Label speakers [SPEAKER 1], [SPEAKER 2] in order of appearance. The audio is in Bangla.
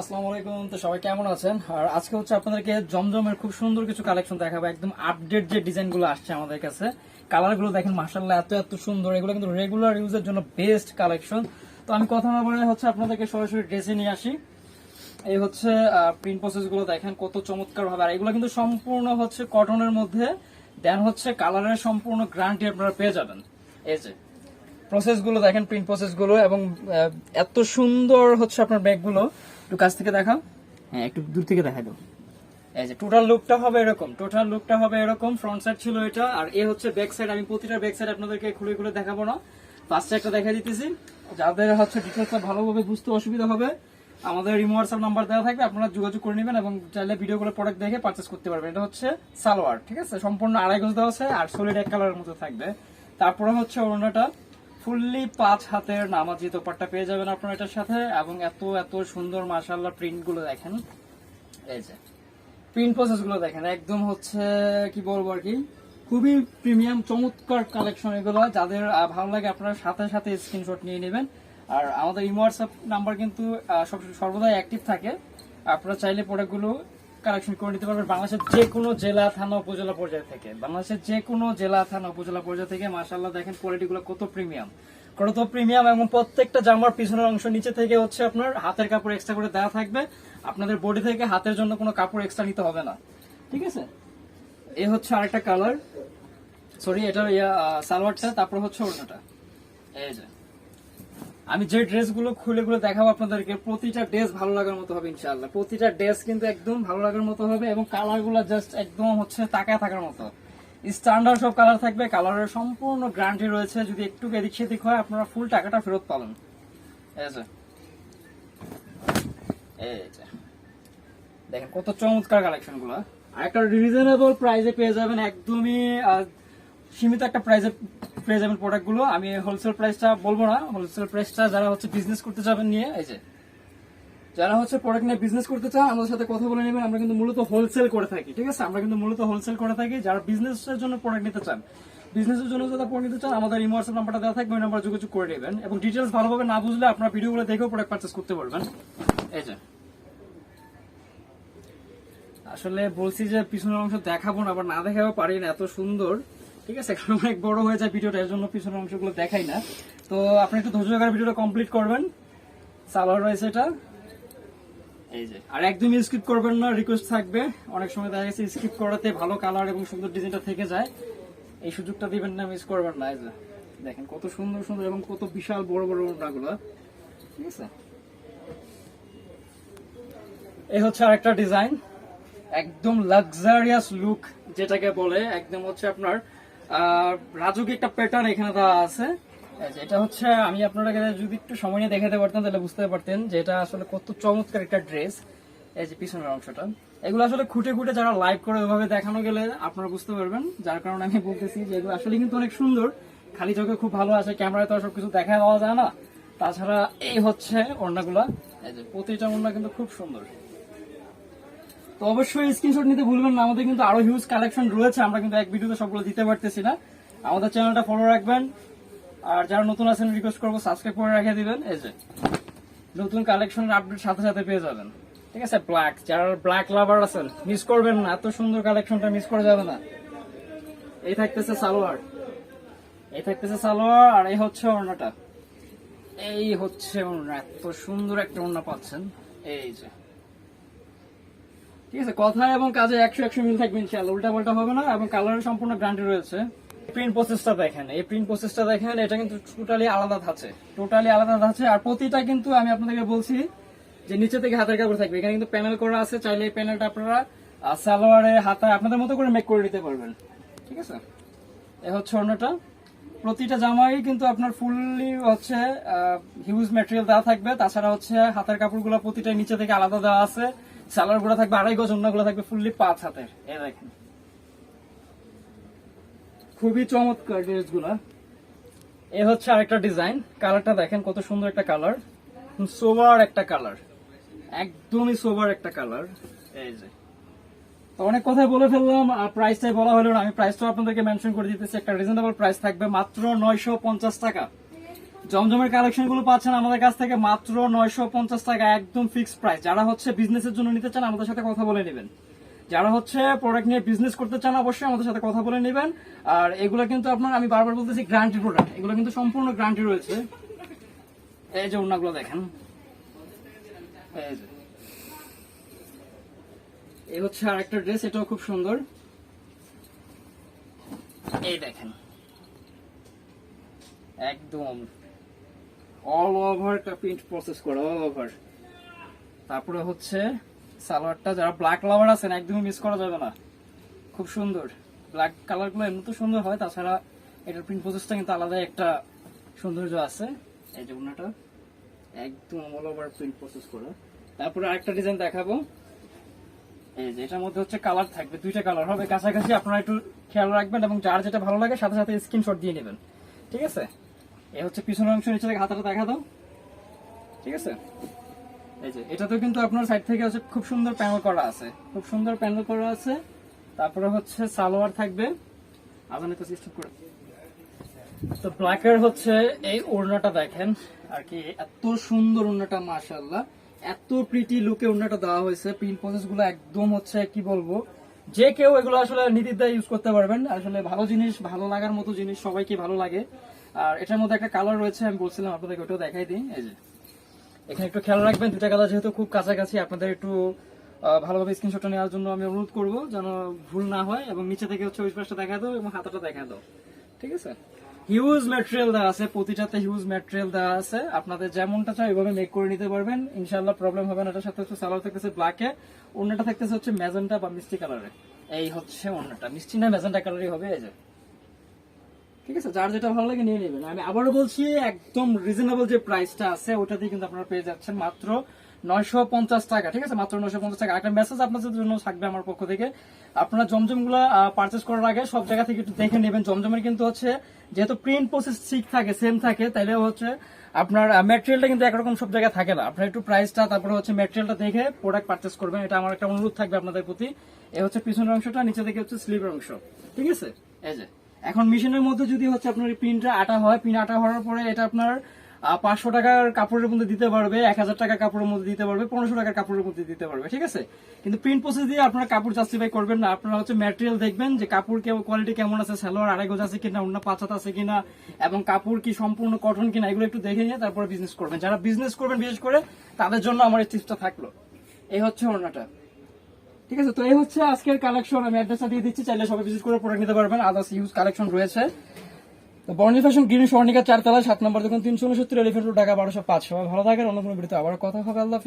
[SPEAKER 1] আসসালামু আলাইকুম। তো সবাই কেমন আছেন? আর আজকে হচ্ছে আপনাদেরকে জমজমের খুব সুন্দর কিছু কালেকশন একদম আপডেট যে ডিজাইনগুলো আসছে আমাদের কাছে। কালারগুলো দেখেন এত এত সুন্দর। এগুলো কিন্তু রেগুলার ইউজের জন্য বেস্ট কালেকশন তো আমি কথা না বলে হচ্ছে আপনাদেরকে সরাসরি ড্রেসে নিয়ে আসি। এই হচ্ছে দেখেন, কত আর এগুলো কিন্তু সম্পূর্ণ হচ্ছে কটনের মধ্যে। দেন হচ্ছে কালারের সম্পূর্ণ গ্যারান্টি আপনারা পেয়ে যাবেন। এই যে প্রসেসগুলো দেখেন প্রিন্ট প্রসেসগুলো এবং এত সুন্দর হচ্ছে আপনার ব্যাগগুলো একটু কাছ থেকে দেখাও। হ্যাঁ একটু দূর থেকে দেখাই দাও। এই যে টোটাল লুকটা হবে এরকম। টোটাল লুকটা হবে এরকম। ফ্রন্ট সাইড ছিল এটা। আর এ হচ্ছে ব্যাক সাইড আমি প্রতিটা ব্যাক সাইড আপনাদেরকে খুলে খুলে দেখাবো না। ফার্স্ট একটা দেখা দিতেছি। যাদের হচ্ছে ডিটেলসটা ভালোভাবে বুঝতে অসুবিধা হবে আমাদের রিমো হোয়াটসঅ্যাপ নাম্বার দেওয়া থাকবে। আপনারা যোগাযোগ করে নেবেন এবং চাইলে ভিডিওগুলো প্রোডাক্ট দেখে পারচেস করতে পারবেন। এটা হচ্ছে সালোয়ার ঠিক আছে? সম্পূর্ণ আড়াই গজ দেওয়া আছে আর সলিড এক কালারের মতো থাকবে। তারপরে হচ্ছে ওড়নাটা। ফুললি পাঁচ হাতের নামাজি দোপাট্টা পেয়ে যাবেন আপনারা এটার সাথে, এবং এত এত সুন্দর মাশাল্লাহ প্রিন্টগুলো দেখেন। এই যে প্রিন্ট প্রসেসগুলো দেখেন, একদম হচ্ছে, কি বলব আর কি, খুবই প্রিমিয়াম চমৎকার কালেকশন এগুলো। যাদের ভালো লাগে আপনারা সাথে সাথে স্ক্রিনশট নিয়ে নেবেন। আর আমাদের ইমো হোয়াটসঅ্যাপ নাম্বার কিন্তু সর্বদাই অ্যাক্টিভ থাকে। আপনারা চাইলে প্রোডাক্টগুলো কালেকশন করে নিতে পারবেন বাংলাদেশের যে কোনো জেলা, থানা, উপজেলা পর্যায় থেকে। বাংলাদেশের যে কোনো জেলা, থানা, উপজেলা পর্যায় থেকে মাশাল্লাহ দেখেন কোয়ালিটিগুলো কত প্রিমিয়াম কত প্রিমিয়াম এবং প্রত্যেকটা জামার পিছনের অংশ নিচে থেকে হচ্ছে আপনার হাতের কাপড় এক্সট্রা করে দেওয়া থাকবে। আপনাদের বডি থেকে হাতের জন্য কোনো কাপড় এক্সট্রা নিতে হবে না। ঠিক আছে? এ হচ্ছে আরেকটা কালার সরি এটা সালোয়ারটা, তারপর হচ্ছে ওড়নাটা। এই যে। আমি যে ড্রেসগুলো খুলে খুলে দেখাবো আপনাদেরকে, প্রতিটা ড্রেস ভালো লাগার মতো হবে ইনশাআল্লাহ। প্রতিটা ড্রেস কিন্তু একদম ভালো লাগার মতো হবে এবং কালারগুলো জাস্ট একদম হচ্ছে তাকায় থাকার মতো। স্ট্যান্ডার্ড সব কালার থাকবে, কালারের সম্পূর্ণ গ্যারান্টি রয়েছে। যদি একটু এদিক সেদিক হয়, আপনারা ফুল টাকাটা ফেরত পাবেন। দেখেন কত চমৎকার কালেকশনগুলো। আর একটা রিজনেবল প্রাইসে পেয়ে যাবেন, একদমই সীমিত একটা প্রাইসে পেয়ে যাবেন প্রোডাক্টগুলো আমি হোলসেল প্রাইসটা বলব না। হোলসেল প্রাইসটা যারা হচ্ছে বিজনেস করতে যাবেন নিয়ে, এই যে, যারা হচ্ছে প্রোডাক্ট নিয়ে বিজনেস করতে চান, আমাদের সাথে কথা বলে নেবেন। আমরা কিন্তু মূলত হোলসেল করে থাকি, ঠিক আছে? আমরা কিন্তু মূলত হোলসেল করে থাকি। যারা বিজনেসের জন্য প্রোডাক্ট নিতে চান বিজনেসের জন্য যারা প্রোডাক্ট নিতে চান, আমাদের ইমো হোয়াটসঅ্যাপ নাম্বারটা দেওয়া থাকবে, ওই নাম্বার যোগাযোগ করে নেবেন এবং ডিটেলস ভালোভাবে না বুঝলে আপনার ভিডিওগুলো দেখেও প্রোডাক্ট পারচেস করতে পারবেন। এই যে, আসলে বলছি যে পিছনের অংশ দেখাবো না, আবার না দেখাবো পারি না, এত সুন্দর। ঠিক আছে? কারণ অনেক বড় হয়ে যায় ভিডিওটা এর জন্য পিছনের অংশগুলো দেখাই না। তো আপনি একটু ধৈর্য সহকারে ভিডিওটা কমপ্লিট করবেন। সালোয়ার রয়েছে এটা। এই যে। আর একদমই স্কিপ করবেন না রিকোয়েস্ট থাকবে। অনেক সময় দেখা গেছে স্কিপ করাতে ভালো কালার এবং সুন্দর ডিজাইনটা থেকে যায়। এই সুযোগটা দিবেন না মিস করবেন না এই যে। দেখেন কত সুন্দর সুন্দর এবং কত বিশাল বড় বড় ওড়নাগুলো ঠিক আছে? এই হচ্ছে আরেকটা ডিজাইন একদম লাক্সারিয়াস লুক যেটাকে বলে একদম হচ্ছে আপনার রাজুকি একটা প্যাটার্ন এখানে দেওয়া আছে। এটা হচ্ছে, আমি আপনারা যদি একটু সময় নিয়ে দেখাতে পারতাম, তাহলে বুঝতে পারতেন যে এটা আসলে কত চমৎকার একটা ড্রেস এই যে, পিছনের অংশটা। এগুলো আসলে খুঁটে খুঁটে যারা লাইভ করে ওইভাবে দেখানো গেলে আপনারা বুঝতে পারবেন। যার কারণে আমি বলতেছি যে এগুলো আসলে কিন্তু অনেক সুন্দর। খালি চোখে খুব ভালো আছে ক্যামেরায় তো সবকিছু দেখা পাওয়া যায় না। তাছাড়া এই হচ্ছে ওড়নাগুলা। প্রতিটা ওড়না কিন্তু খুব সুন্দর। তো অবশ্যই স্ক্রিনশট নিতে ভুলবেন না। আমাদের কিন্তু আরও হিউজ কালেকশন রয়েছে। আমরা কিন্তু এক ভিডিওতে সবগুলো দিতে পারতেছি না। আমাদের চ্যানেলটা ফলো রাখবেন। আর যারা নতুন আছেন রিকোয়েস্ট করব সাবস্ক্রাইব করে রেখে দিবেন। এই যে, নতুন কালেকশনের আপডেট সাথে সাথে পেয়ে যাবেন। ঠিক আছে? ব্ল্যাক যারা ব্ল্যাক লাভার আছেন মিস করবেন না। এত সুন্দর কালেকশনটা মিস করা যাবে না। এই থাকতেছে সালোয়ার। এই থাকতেছে সালোয়ার আর এই হচ্ছে ওড়নাটা। এই হচ্ছে ওড়না। এত সুন্দর একটা ওড়না পাচ্ছেন। এই যে ঠিক আছে কথা এবং কাজে একশো একশো মিল থাকবে ইনশাল্লাহ উল্টা পাল্টা হবে না এবং কালারের সম্পূর্ণ গ্যারান্টি রয়েছে। প্রিন্ট প্রসেসটা দেখেন এই প্রিন্ট প্রসেসটা দেখেন এটা কিন্তু টোটালি আলাদা ধাঁচে টোটালি আলাদা ধাঁচে। আর প্রতিটা কিন্তু আমি আপনাদেরকে বলছি যে নিচে থেকে হাতের কাপড় থাকবে এখানে কিন্তু প্যানেল করা আছে চাইলে এই প্যানেলটা আপনারা সালোয়ারে হাতে আপনাদের মতো করে মেক করে নিতে পারবেন। ঠিক আছে? এ হচ্ছে অন্যটা। প্রতিটা জামাই কিন্তু আপনার ফুললি হচ্ছে হিউজ ম্যাটেরিয়াল দেওয়া থাকবে তাছাড়া হচ্ছে হাতের কাপড়গুলো প্রতিটা নিচে থেকে আলাদা দেওয়া আছে। সালোয়ারগুলো থাকবে, আড়াই গজ অন্যগুলো থাকবে, ফুললি পাঁচ হাতের। এ দেখেন। খুবই চমৎকার ড্রেসগুলা এ হচ্ছে আরেকটা ডিজাইন। কালারটা দেখেন কত সুন্দর একটা কালার। সোবার একটা কালার। একদমই সোবার একটা কালার। এই যে। অনেক কথাই বলে ফেললাম, আর প্রাইসটাই বলা হলো না। আমি প্রাইসটাও আপনাদেরকে মেনশন করে দিতেছি। একটা রিজনেবল প্রাইস থাকবে মাত্র নয়শো পঞ্চাশ টাকা। জমজমের কালেকশনগুলো পাচ্ছেন আমাদের কাছ থেকে মাত্র নয়শো পঞ্চাশ টাকা, একদম ফিক্সড প্রাইস যারা হচ্ছে বিজনেসের জন্য নিতে চান, আমাদের সাথে কথা বলে নেবেন। যারা হচ্ছে প্রোডাক্ট নিয়ে বিজনেস করতে চান, অবশ্যই আমাদের সাথে কথা বলে নেবেন। আর এগুলো কিন্তু আপনার, আমি বারবার বলতেছি গ্রান্টি প্রোডাক্ট এগুলো কিন্তু সম্পূর্ণ গ্রান্টি রয়েছে। এই যে ওনাগুলো দেখেন। এই এই হচ্ছে আর একটা ড্রেস এটাও খুব সুন্দর। এই দেখেন। একদম অল ওভার একটা প্রিন্ট প্রসেস করা অল ওভার তারপরে হচ্ছে সালোয়ারটা, যারা ব্ল্যাক লাভার আছেন, একদমই মিস করা যাবে না। খুব সুন্দর। ব্ল্যাক কালারগুলো এমনি তো সুন্দর হয়, তাছাড়া এটার প্রিন্ট প্রসেসটা কিন্তু আলাদা একটা সৌন্দর্য আছে। এই যে ওনাটা, একদম অল ওভার প্রিন্ট প্রসেস করা। তারপরে আরেকটা ডিজাইন দেখাবো। এই যে এটার মধ্যে হচ্ছে কালার থাকবে, দুইটা কালার হবে। কাছাকাছি আপনারা একটু খেয়াল রাখবেন এবং যার যেটা ভালো লাগে, সাথে সাথে স্ক্রিনশট দিয়ে নেবেন। ঠিক আছে? এই হচ্ছে পিছনের অংশ নিচে থেকে হাতাটা দেখা দাও। ঠিক আছে? এই যে, এটাতেও কিন্তু আপনার সাইড থেকে হচ্ছে খুব সুন্দর প্যানেল করা আছে। খুব সুন্দর প্যানেল করা আছে। তারপরে হচ্ছে সালোয়ার থাকবে। করে। তো ব্ল্যাকের হচ্ছে এই ওড়নাটা দেখেন, আর কি এত সুন্দর ওড়নাটা, মাশাআল্লাহ। এত প্রিটি লুকে ওড়নাটা দেওয়া হয়েছে। প্রিন্ট প্রসেসগুলো একদম হচ্ছে, কি বলব? যে কেউ এগুলো আসলে নির্দ্বিধায় ইউজ করতে পারবেন। আসলে ভালো জিনিস, ভালো লাগার মতো জিনিস সবাইকে ভালো লাগে। আর এটার মধ্যে একটা কালার রয়েছে, আমি বলছিলাম আপনাদেরকে ওটাও দেখাই দিই। এই যে, এখানে একটু খেয়াল রাখবেন দুটা কালার যেহেতু খুব কাছাকাছি, আপনাদের একটু ভালোভাবে স্ক্রিনশটটা নেওয়ার জন্য আমি অনুরোধ করব, যেন ভুল না হয় এবং নিচে থেকে হচ্ছে ওই দেখা দাও এবং হাতাটা দেখা দাও। ঠিক আছে? হিউজ ম্যাটেরিয়াল দেওয়া আছে, প্রতিটাতে হিউজ ম্যাটেরিয়াল দেওয়া আছে। আপনাদের যেমনটা চাই ওইভাবে মেক করে নিতে পারবেন। ইনশাল্লাহ প্রবলেম হবে না। এটার সাথে হচ্ছে সালোয়ার থাকতেছে ব্ল্যাকে অন্যটা থাকতেছে হচ্ছে ম্যাজেন্টা বা মিষ্টি কালারে এই হচ্ছে অন্যটা। মিষ্টি না ম্যাজেন্টা কালারই হবে, এই যে। ঠিক আছে, যার যেটা ভালো লাগে নিয়ে নেবেন। আমি আবারও বলছি, একদম রিজনেবল যে প্রাইসটা আছে, ওটা দিয়ে কিন্তু আপনারা পেয়ে যাচ্ছেন মাত্র নয়শো পঞ্চাশ টাকা, ঠিক আছে? মাত্র নয়শো পঞ্চাশ টাকা। একটা মেসেজ আপনাদের জন্য থাকবে আমার পক্ষ থেকে। আপনারা জমজমগুলা পার্চেস করার আগে সব জায়গা থেকে একটু দেখে নেবেন। জমজমের কিন্তু হচ্ছে, যেহেতু প্রিন্ট প্রসেস ঠিক থাকে সেম থাকে, তাইলে হচ্ছে আপনার ম্যাটেরিয়ালটা কিন্তু একরকম সব জায়গায় থাকে না। আপনার একটু প্রাইসটা তারপরে হচ্ছে ম্যাটেরিয়ালটা দেখে প্রোডাক্ট পার্চেস করবেন। এটা আমার একটা অনুরোধ থাকবে আপনাদের প্রতি। এ হচ্ছে পিছনের অংশটা, নিচে থেকে হচ্ছে স্লিভের অংশ। ঠিক আছে? এই যে। এখন মেশিনের মধ্যে যদি হচ্ছে আপনার প্রিন্টটা আটা হয় প্রিন্ট আটা হওয়ার পরে এটা আপনার পাঁচশো টাকার কাপড়ের মধ্যে দিতে পারবে, এক হাজার টাকার কাপড়ের মধ্যে দিতে পারবে, পনেরোশো টাকার কাপড়ের মধ্যে দিতে পারবে, ঠিক আছে? কিন্তু প্রিন্ট প্রসেস দিয়ে আপনারা কাপড় জাস্টিফাই করবেন না। আপনারা হচ্ছে ম্যাটেরিয়াল দেখবেন যে কাপড় কোয়ালিটি কেমন আছে, সালোয়ার আড়াই গজ আছে কিনা, অন্য পাঁচাত আছে কিনা, এবং কাপড় কি সম্পূর্ণ কটন কিনা, এগুলো একটু দেখে নিয়ে তারপরে বিজনেস করবেন। যারা বিজনেস করবেন, বিশেষ করে, তাদের জন্য আমার এই টিপসটা থাকল। এই হচ্ছে ওড়নাটা। ঠিক আছে, তো এই হচ্ছে আজকের কালেকশন আমি অ্যাড্রেসটা দিয়ে দিচ্ছি, চাইলে সবাই ভিজিট করে প্রোডাক্ট নিতে পারবেন। আদার্স ইউজ কালেকশন রয়েছে। তো বর্ণি ফ্যাশন গ্রিন স্বর্ণিকা চারতলা, সাত নম্বর দেখুন, তিনশো উনসত্তর এলিফেন্ট ঢাকা, বারোশো পাঁচ সবাই ভালো থাকেন, অন্য কোনো ভিডিওতে আবার কথা হবে। আল্লাহ